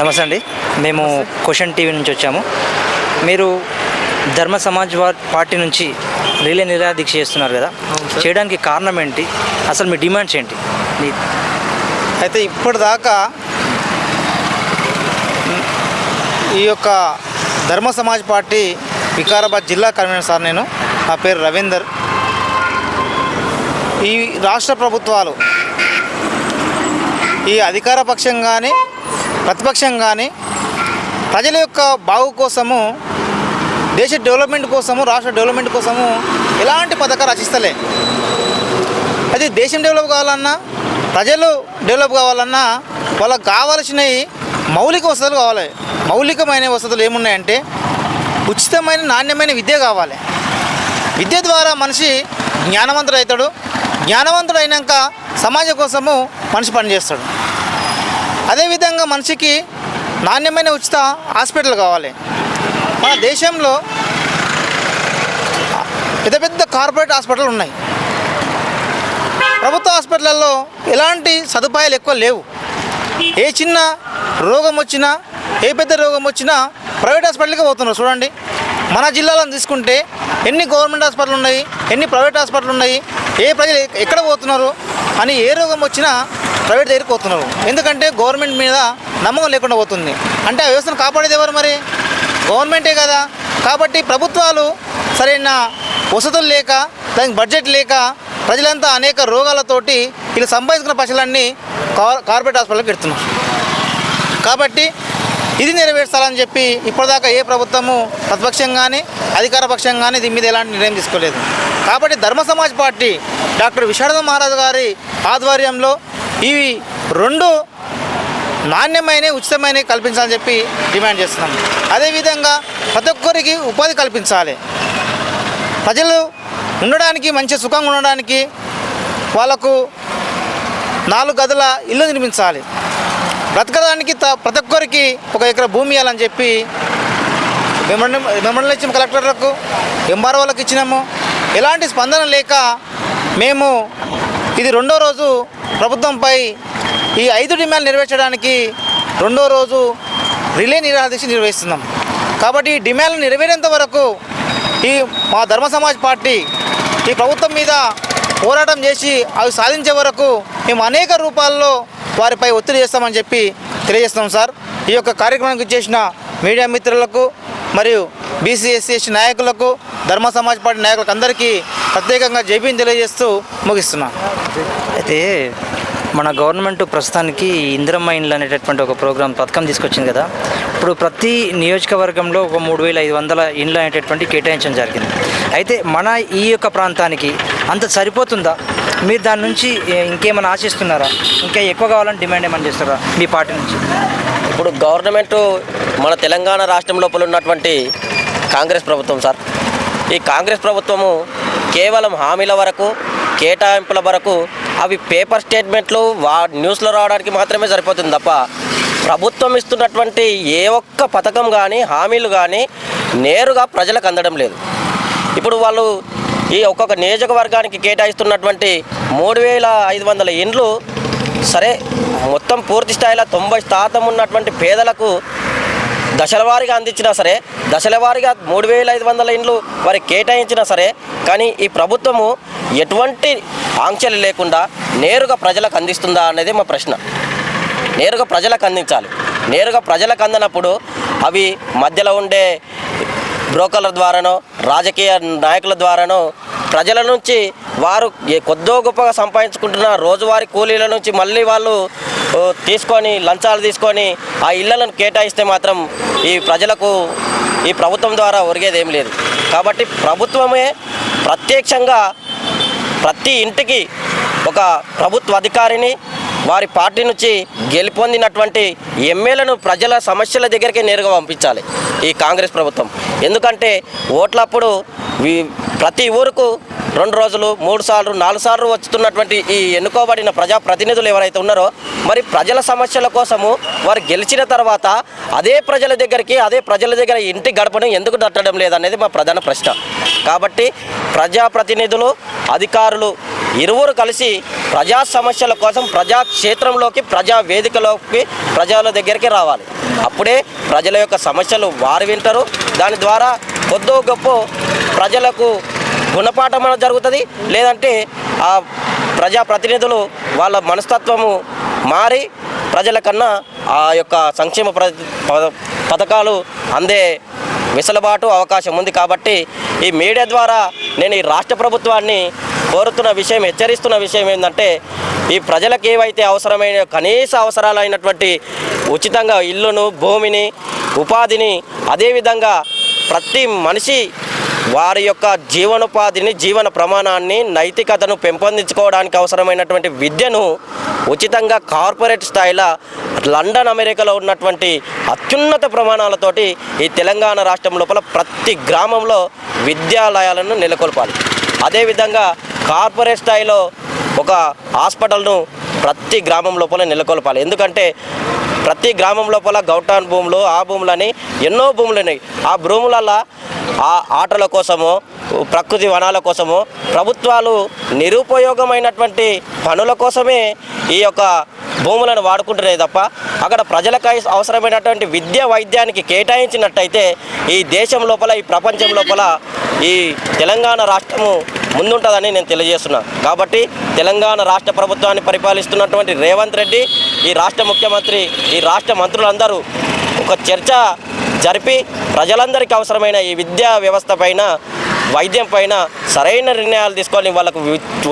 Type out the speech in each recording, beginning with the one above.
నమస్తే అండి. మేము క్వశ్చన్ టీవీ నుంచి వచ్చాము. మీరు ధర్మ సమాజ్ పార్టీ నుంచి రిలే నిరాదీక్ష చేస్తున్నారు కదా. చేయడానికి కారణం ఏంటి? అసలు మీ డిమాండ్స్ ఏంటి? మీ అయితే ఇప్పటిదాకా ఈ యొక్క ధర్మ సమాజ్ పార్టీ వికారాబాద్ జిల్లా కన్వీనర్ సార్ నేను. నా పేరు రవీందర్. ఈ రాష్ట్ర ప్రభుత్వాలు ఈ అధికార పక్షం కానీ ప్రతిపక్షం కానీ ప్రజల యొక్క బాగు కోసము దేశ డెవలప్మెంట్ కోసము రాష్ట్ర డెవలప్మెంట్ కోసము ఎలాంటి పథకాలు రచిస్తలే. అది దేశం డెవలప్ కావాలన్నా ప్రజలు డెవలప్ కావాలన్నా వాళ్ళకు కావాల్సినవి మౌలిక వసతులు కావాలి. మౌలికమైన వసతులు ఏమున్నాయంటే ఉచితమైన నాణ్యమైన విద్య కావాలి. విద్య ద్వారా మనిషి జ్ఞానవంతుడు అవుతాడు జ్ఞానవంతుడు అయినాక సమాజం కోసము మనిషి పనిచేస్తాడు. అదేవిధంగా మనిషికి నాణ్యమైన ఉచిత హాస్పిటల్ కావాలి. మన దేశంలో పెద్ద పెద్ద కార్పొరేట్ హాస్పిటల్ ఉన్నాయి. ప్రభుత్వ హాస్పిటల్లో ఎలాంటి సదుపాయాలు ఎక్కువ లేవు. ఏ చిన్న రోగం వచ్చినా ఏ పెద్ద రోగం వచ్చినా ప్రైవేట్ హాస్పిటల్కి పోతున్నారు. చూడండి మన జిల్లాలో తీసుకుంటే ఎన్ని గవర్నమెంట్ హాస్పిటల్ ఉన్నాయి ఎన్ని ప్రైవేట్ హాస్పిటల్ ఉన్నాయి ఏ ప్రజలు ఎక్కడ పోతున్నారు అని ఏ రోగం వచ్చినా ప్రైవేట్ దగ్గరికి పోతున్నారు ఎందుకంటే గవర్నమెంట్ మీద నమ్మకం లేకుండా పోతుంది. అంటే ఆ వ్యవస్థను కాపాడేది ఎవరు మరి? గవర్నమెంటే కదా. కాబట్టి ప్రభుత్వాలు సరైన వసతులు లేక దానికి బడ్జెట్ లేక ప్రజలంతా అనేక రోగాలతోటి వీళ్ళు సంపాదించుకున్న పైసలన్నీ కార్ కార్పొరేట్ హాస్పిటల్కి పెడుతున్నారు. కాబట్టి ఇది నెరవేర్చాలని చెప్పి ఇప్పటిదాకా ఏ ప్రభుత్వము ప్రతిపక్షం కానీ అధికార పక్షం కానీ దీని మీద ఎలాంటి నిర్ణయం తీసుకోలేదు. కాబట్టి ధర్మ సమాజ్ పార్టీ డాక్టర్ విశారద మహారాజు గారి ఆధ్వర్యంలో ఇవి రెండు నాణ్యమైన ఉచితమైన కల్పించాలని చెప్పి డిమాండ్ చేస్తున్నాం. అదేవిధంగా ప్రతి ఒక్కరికి ఉపాధి కల్పించాలి. ప్రజలు ఉండడానికి మంచి సుఖంగా ఉండడానికి వాళ్ళకు నాలుగు గదుల ఇల్లు నిర్మించాలి. బ్రతకడానికి త- ప్రతి ఒక్కరికి ఒక ఎకరా భూమి ఇవ్వాలని చెప్పి మెమోరం మెమోరంలు ఇచ్చిన కలెక్టర్లకు ఎంఆర్ఓలకు ఇచ్చినాము. ఎలాంటి స్పందన లేక మేము ఇది రెండో రోజు ప్రభుత్వంపై ఈ ఐదు డిమాండ్లు నెరవేర్చడానికి రెండో రోజు రిలే నిరాదీక్ష నిర్వహిస్తున్నాం. కాబట్టి ఈ డిమాండ్లు నెరవేరేంత వరకు ఈ మా ధర్మ సమాజ్ పార్టీ ఈ ప్రభుత్వం మీద పోరాటం చేసి అవి సాధించే వరకు మేము అనేక రూపాల్లో వారిపై ఒత్తిడి చేస్తామని చెప్పి తెలియజేస్తున్నాం సార్. ఈ యొక్క కార్యక్రమానికి చేసిన మీడియా మిత్రులకు మరియు బీసీఎస్సీ నాయకులకు ధర్మ సమాజ్ పార్టీ నాయకులకు అందరికీ ప్రత్యేకంగా జేపీని తెలియజేస్తూ ముగిస్తున్నాను అయితే మన గవర్నమెంట్ ప్రస్తుతానికి ఇందిరమ్మ ఇండ్లు అనేటటువంటి ఒక ప్రోగ్రామ్ పథకం తీసుకొచ్చింది కదా. ఇప్పుడు ప్రతి నియోజకవర్గంలో ఒక మూడు వేల ఐదు వందల ఇండ్లు అనేటటువంటి కేటాయించడం జరిగింది. అయితే మన ఈ యొక్క ప్రాంతానికి అంత సరిపోతుందా? మీరు దాని నుంచి ఇంకేమైనా ఆశిస్తున్నారా? ఇంకా ఎక్కువ కావాలని డిమాండ్ ఏమైనా చేస్తారా మీ పార్టీ నుంచి? ఇప్పుడు గవర్నమెంట్ మన తెలంగాణ రాష్ట్రం లోపల ఉన్నటువంటి కాంగ్రెస్ ప్రభుత్వం సార్. ఈ కాంగ్రెస్ ప్రభుత్వము కేవలం హామీల వరకు కేటాయింపుల వరకు అవి పేపర్ స్టేట్మెంట్లు వా న్యూస్లో రావడానికి మాత్రమే సరిపోతుంది తప్ప ప్రభుత్వం ఇస్తున్నటువంటి ఏ ఒక్క పథకం కానీ హామీలు కానీ నేరుగా ప్రజలకు అందడం లేదు. ఇప్పుడు వాళ్ళు ఈ ఒక్కొక్క నియోజకవర్గానికి కేటాయిస్తున్నటువంటి మూడు వేల ఐదు వందల ఇండ్లు సరే మొత్తం పూర్తి స్థాయిలో తొంభై శాతం ఉన్నటువంటి పేదలకు దశల వారీగా అందించినా సరే దశల వారీగా మూడు వేల ఐదు వందల ఇండ్లు వారికి కేటాయించినా సరే కానీ ఈ ప్రభుత్వము ఎటువంటి ఆంక్షలు లేకుండా నేరుగా ప్రజలకు అందిస్తుందా అనేది మా ప్రశ్న. నేరుగా ప్రజలకు అందించాలి. నేరుగా ప్రజలకు అందినప్పుడు అవి మధ్యలో ఉండే బ్రోకర్ల ద్వారానో రాజకీయ నాయకుల ద్వారానో ప్రజల నుంచి వారు కొద్దో గొప్పగా సంపాదించుకుంటున్న రోజువారీ కూలీల నుంచి మళ్ళీ వాళ్ళు తీసుకొని లంచాలు తీసుకొని ఆ ఇళ్ళను కేటాయిస్తే మాత్రం ఈ ప్రజలకు ఈ ప్రభుత్వం ద్వారా ఒరిగేది ఏం లేదు. కాబట్టి ప్రభుత్వమే ప్రత్యక్షంగా ప్రతి ఇంటికి ఒక ప్రభుత్వ అధికారిని వారి పార్టీ నుంచి గెలుపొందినటువంటి ఎమ్మెల్యేలను ప్రజల సమస్యల దగ్గరికి నేరుగా పంపించాలి ఈ కాంగ్రెస్ ప్రభుత్వం. ఎందుకంటే ఓట్లప్పుడు ప్రతి ఊరుకు రెండు రోజులు మూడు సార్లు నాలుగు సార్లు వస్తున్నటువంటి ఈ ఎన్నుకోబడిన ప్రజాప్రతినిధులు ఎవరైతే ఉన్నారో మరి ప్రజల సమస్యల కోసము వారు గెలిచిన తర్వాత అదే ప్రజల దగ్గరికి అదే ప్రజల దగ్గర ఇంటి గడపను ఎందుకు దట్టడం లేదనేది మా ప్రధాన ప్రశ్న. కాబట్టి ప్రజాప్రతినిధులు అధికారులు ఇరువురు కలిసి ప్రజా సమస్యల కోసం ప్రజా క్షేత్రంలోకి ప్రజా వేదికలోకి ప్రజల దగ్గరికి రావాలి. అప్పుడే ప్రజల యొక్క సమస్యలు వారు వింటారు. దాని ద్వారా కొద్దో గొప్ప ప్రజలకు గుణపాఠం అనేది జరుగుతుంది. లేదంటే ఆ ప్రజాప్రతినిధులు వాళ్ళ మనస్తత్వము మారి ప్రజల కన్నా ఆ యొక్క సంక్షేమ ప్ర ప- పథకాలు అందే వెసులుబాటు అవకాశం ఉంది కాబట్టి ఈ మీడియా ద్వారా నేను ఈ రాష్ట్ర ప్రభుత్వాన్ని కోరుతున్న విషయం హెచ్చరిస్తున్న విషయం ఏంటంటే ఈ ప్రజలకు ఏవైతే అవసరమైన కనీస అవసరాలైనటువంటి ఉచితంగా ఇల్లును భూమిని ఉపాధిని అదేవిధంగా ప్రతి మనిషి వారి యొక్క జీవనోపాధిని జీవన ప్రమాణాన్ని నైతికతను పెంపొందించుకోవడానికి అవసరమైనటువంటి విద్యను ఉచితంగా కార్పొరేట్ స్థాయిలో లండన్ అమెరికాలో ఉన్నటువంటి అత్యున్నత ప్రమాణాలతోటి ఈ తెలంగాణ రాష్ట్రం లోపల ప్రతి గ్రామంలో విద్యాలయాలను నెలకొల్పాలి. అదేవిధంగా కార్పొరేట్ స్థాయిలో ఒక హాస్పిటల్ను ప్రతి గ్రామం లోపల నెలకొల్పాలి. ఎందుకంటే ప్రతి గ్రామం లోపల గౌటాన్ భూములు ఆ భూములని ఎన్నో భూములు ఉన్నాయి ఆ భూములలో ఆ ఆటల కోసము ప్రకృతి వనాల కోసము ప్రభుత్వాలు నిరుపయోగమైనటువంటి పనుల కోసమే ఈ యొక్క భూములను వాడుకుంటున్నాయి తప్ప అక్కడ ప్రజలకు అవసరమైనటువంటి విద్య వైద్యానికి కేటాయించినట్టయితే ఈ దేశం లోపల ఈ ప్రపంచం లోపల ఈ తెలంగాణ రాష్ట్రము ముందుంటుందని నేను తెలియజేస్తున్నా. కాబట్టి తెలంగాణ రాష్ట్ర ప్రభుత్వాన్ని పరిపాలిస్తున్నటువంటి రేవంత్ రెడ్డి ఈ రాష్ట్ర ముఖ్యమంత్రి ఈ రాష్ట్ర మంత్రులందరూ ఒక చర్చ జరిపి ప్రజలందరికీ అవసరమైన ఈ విద్యా వ్యవస్థ పైన వైద్యం పైన సరైన నిర్ణయాలు తీసుకొని వాళ్ళకు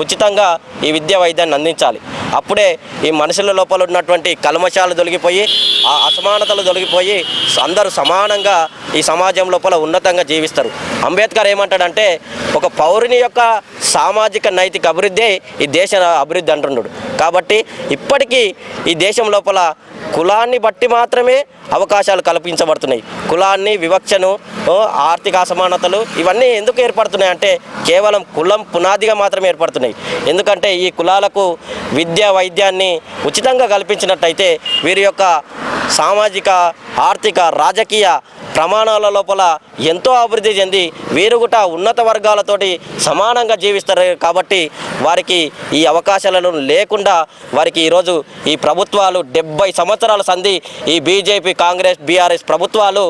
ఉచితంగా ఈ విద్యా వైద్యాన్ని అందించాలి. అప్పుడే ఈ మనుషుల లోపల ఉన్నటువంటి కల్మశాలు తొలగిపోయి ఆ అసమానతలు తొలగిపోయి అందరూ సమానంగా ఈ సమాజం లోపల ఉన్నతంగా జీవిస్తారు. అంబేద్కర్ ఏమంటాడంటే ఒక పౌరుని యొక్క సామాజిక నైతిక అభివృద్ధి ఈ దేశ అభివృద్ధి అంటున్నాడు కాబట్టి ఇప్పటికీ ఈ దేశం లోపల కులాన్ని బట్టి మాత్రమే అవకాశాలు కల్పించబడుతున్నాయి. కులాన్ని వివక్షను ఆర్థిక అసమానతలు ఇవన్నీ ఎందుకు ఏర్పడుతున్నాయి అంటే కేవలం కులం పునాదిగా మాత్రమే ఏర్పడుతున్నాయి. ఎందుకంటే ఈ కులాలకు విద్య వైద్యాన్ని ఉచితంగా కల్పించినట్టయితే వీరి యొక్క సామాజిక ఆర్థిక రాజకీయ ప్రమాణాల లోపల ఎంతో అభివృద్ధి చెంది వీరు కూడా ఉన్నత వర్గాలతోటి సమానంగా జీవిస్తారు. కాబట్టి వారికి ఈ అవకాశాలను లేకుండా వారికి ఈరోజు ఈ ప్రభుత్వాలు డెబ్బై సంవత్సరాల సంధి ఈ బీజేపీ కాంగ్రెస్ బీఆర్ఎస్ ప్రభుత్వాలు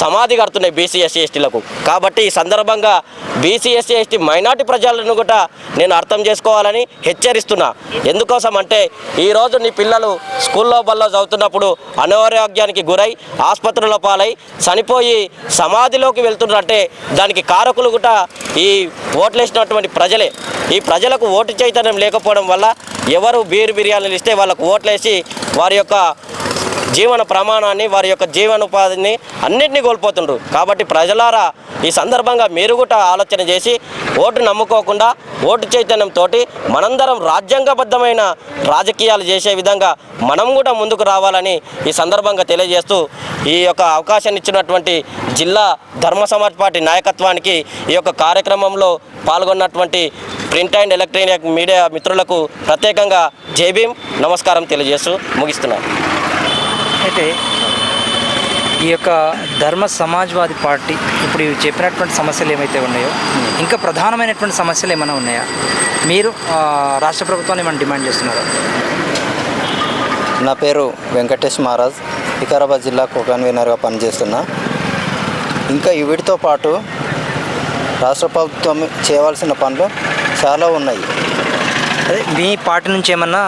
సమాధి కడుతున్నాయి బీసీ ఎస్సీ ఎస్టీలకు కాబట్టి ఈ సందర్భంగా బీసీ ఎస్సీ ఎస్టీ మైనార్టీ ప్రజలను కూడా నేను అర్థం చేసుకోవాలని హెచ్చరిస్తున్నా. ఎందుకోసం అంటే ఈరోజు నీ పిల్లలు స్కూల్లో బల్లో చదువుతున్నప్పుడు అనారోగ్యానికి గురై ఆసుపత్రుల పాలై చనిపోయి సమాధిలోకి వెళ్తున్నారంటే దానికి కారకులు కూడా ఈ ఓట్లేసినటువంటి ప్రజలే. ఈ ప్రజలకు ఓటు చైతన్యం లేకపోవడం వల్ల ఎవరు బీరు బిర్యానీలు ఇస్తే వాళ్ళకు ఓట్లేసి వారి యొక్క జీవన ప్రమాణాన్ని వారి యొక్క జీవనోపాధిని అన్నింటినీ కోల్పోతుండ్రు. కాబట్టి ప్రజలారా ఈ సందర్భంగా మీరు కూడా ఆలోచన చేసి ఓటు నమ్ముకోకుండా ఓటు చైతన్యంతో మనందరం రాజ్యాంగబద్ధమైన రాజకీయాలు చేసే విధంగా మనం కూడా ముందుకు రావాలని ఈ సందర్భంగా తెలియజేస్తూ ఈ యొక్క అవకాశాన్ని ఇచ్చినటువంటి జిల్లా ధర్మ సమాజ్ పార్టీ నాయకత్వానికి ఈ యొక్క కార్యక్రమంలో పాల్గొన్నటువంటి ప్రింట్ అండ్ ఎలక్ట్రానిక్ మీడియా మిత్రులకు ప్రత్యేకంగా జై భీమ్. నమస్కారం తెలియజేస్తూ ముగిస్తున్నాను. అయితే ఈ యొక్క ధర్మ సమాజ్వాది పార్టీ ఇప్పుడు ఇవి చెప్పినటువంటి సమస్యలు ఏమైతే ఉన్నాయో ఇంకా ప్రధానమైనటువంటి సమస్యలు ఏమైనా ఉన్నాయా? మీరు రాష్ట్ర ప్రభుత్వాన్ని ఏమైనా డిమాండ్ చేస్తున్నారా? నా పేరు వెంకటేష్ మహారాజ్. వికారాబాద్ జిల్లా కన్వీనర్గా పనిచేస్తున్నా. ఇంకా వీటితో పాటు రాష్ట్ర ప్రభుత్వం చేయవలసిన పనులు చాలా ఉన్నాయి. అదే మీ పార్టీ నుంచి ఏమన్నా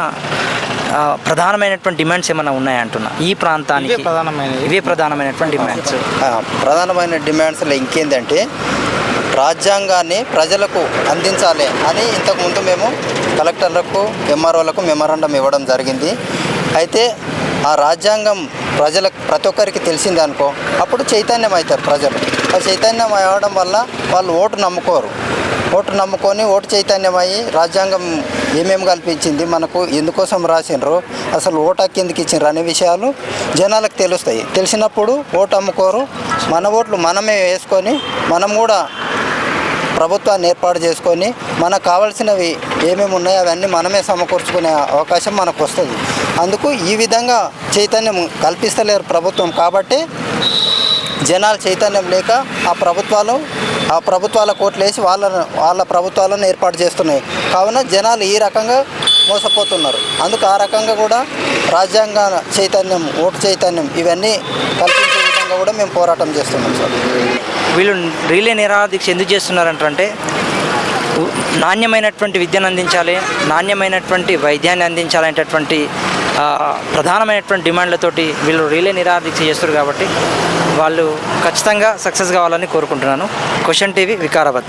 ప్రధానమైనటువంటి డిమాండ్స్ ఏమైనా ఉన్నాయా అంటున్నా? ఈ ప్రాంతానికి ఇవే ప్రధానమైనవి. ఇవే ప్రధానమైనటువంటి డిమాండ్స్. ఆ, ప్రధానమైన డిమాండ్స్లో ఇంకేందంటే రాజ్యాంగాన్ని ప్రజలకు అందించాలి అని ఇంతకుముందు మేము కలెక్టర్లకు ఎంఆర్ఓలకు మెమరాండం ఇవ్వడం జరిగింది. అయితే ఆ రాజ్యాంగం ప్రజలకు ప్రతి ఒక్కరికి తెలిసింది అనుకో అప్పుడు చైతన్యం అవుతారు ప్రజలు. ఆ చైతన్యం అవ్వడం వల్ల వాళ్ళు ఓటు నమ్ముకోరు. ఓటు నమ్ముకొని ఓటు చైతన్యం అయ్యి రాజ్యాంగం ఏమేమి కల్పించింది మనకు ఎందుకోసం రాసిండ్రు అసలు ఓటు హక్కు ఎందుకు ఇచ్చినారు అనే విషయాలు జనాలకు తెలుస్తాయి. తెలిసినప్పుడు ఓటు అమ్ముకోరు. మన ఓట్లు మనమే వేసుకొని మనం కూడా ప్రభుత్వాన్ని ఏర్పాటు చేసుకొని మనకు కావాల్సినవి ఏమేమి ఉన్నాయో అవన్నీ మనమే సమకూర్చుకునే అవకాశం మనకు వస్తుంది. అందుకు ఈ విధంగా చైతన్యం కల్పిస్తలేరు ప్రభుత్వం కాబట్టి జనాలు చైతన్యం లేక ఆ ప్రభుత్వాలు ఆ ప్రభుత్వాల కోట్లేసి వాళ్ళ వాళ్ళ ప్రభుత్వాలను ఏర్పాటు చేస్తున్నాయి. కావున జనాలు ఈ రకంగా మోసపోతున్నారు. అందుకు ఆ రకంగా కూడా రాజ్యాంగ చైతన్యం ఓటు చైతన్యం ఇవన్నీ కల్పించే విధంగా కూడా మేము పోరాటం చేస్తున్నాం సార్. వీళ్ళు రీలే నిరాదీక్ష ఎందుకు చేస్తున్నారంటే నాణ్యమైనటువంటి విద్యను అందించాలి నాణ్యమైనటువంటి వైద్యాన్ని అందించాలనేటటువంటి ప్రధానమైనటువంటి డిమాండ్లతోటి వీళ్ళు రీలే నిరాదీక్ష చేస్తారు కాబట్టి వాళ్ళు ఖచ్చితంగా సక్సెస్ కావాలని కోరుకుంటున్నాను. Question TV Vikarabad.